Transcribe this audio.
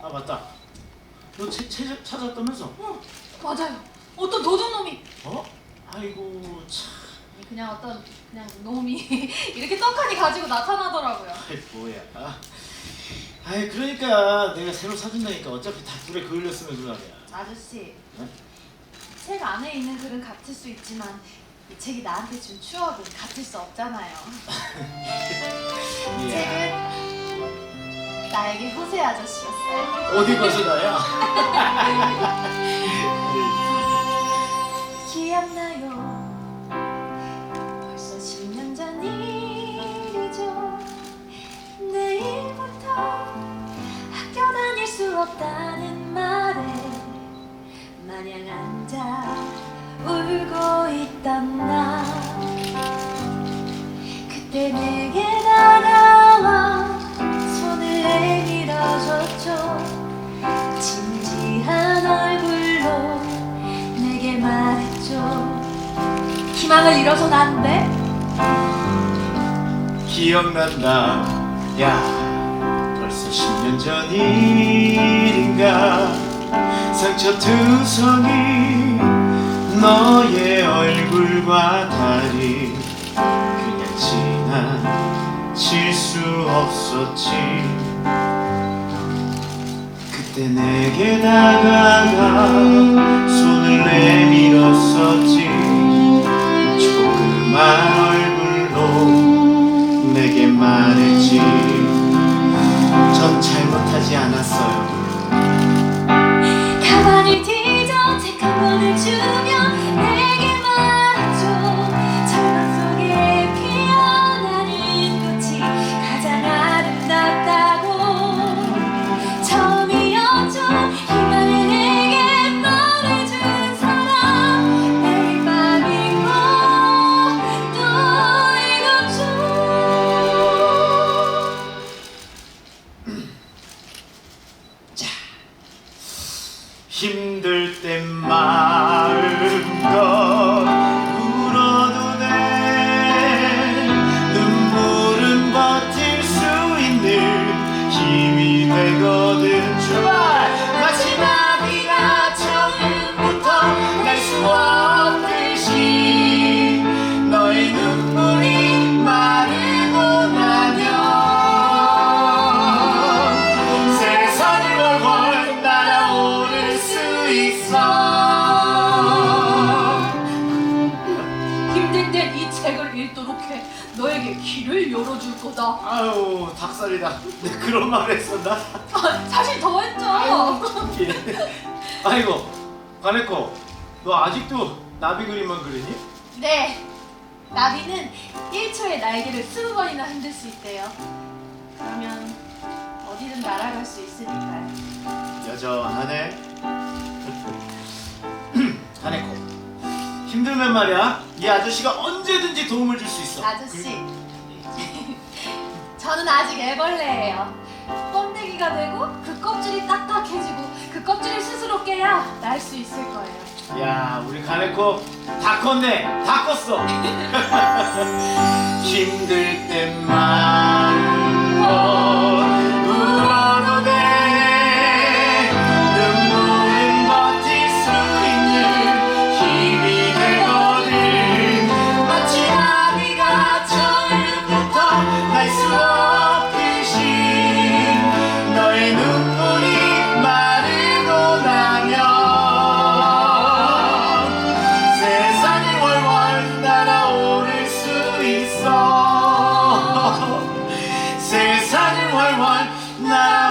아 맞다. 너책 찾았다면서? 어, 맞아요. 어떤 도둑놈이 어? 아이고 참. 그냥 어떤 그냥 놈이 이렇게 떡하니 가지고 나타나더라고요. 아이 뭐야. 아이 그러니까 내가 새로 사준다니까 어차피 다 불에 그을렸으면 그러냐. 아저씨, 네? 책 안에 있는 글은 같을 수 있지만 이 책이 나한테 준 추억은 같을 수 없잖아요. 책은 나에게 호세 아저씨였어요. 어디 나야? 기억나요? 벌써 10년 전 일이죠. 내일부터 학교 다닐 수 없다는 말에 마냥 앉아 울고 있던 나. 그때 내게 희망을 잃어선 안 돼. 기억난다. 야, 벌써 10년 전 일인가 상처투성이 너의 얼굴과 다리 그냥 지나칠 수 없었지 그때 내게 다가가 손을 내밀었었지 Ah. 힘들 땐 마음껏 울어도 돼. 눈물은 버틸 수 있는 힘이 되거든. 출발 힘들 땐이 책을 읽도록 해. 너에게 길을 열어줄 거다. 아유 닭살이다 내 그런 말 했었나? 아, 사실 더 했죠. 아이고 가네코 너 아직도 나비 그림만 그리니? 네. 나비는 1초에 날개를 20번이나 흔들 수 있대요. 그러면 어디든 날아갈 수 있으니까요. 여전하네 힘들면 말이야 이 아저씨가 언제든지 도움을 줄 수 있어 아저씨. 저는 아직 애벌레예요. 뻔데기가 되고 그 껍질이 딱딱해지고 그 껍질을 스스로 깨야 날 수 있을 거예요. 야 우리 가네코 다 컸네 다 컸어 힘들 땐 마음껏 세상을 활활 날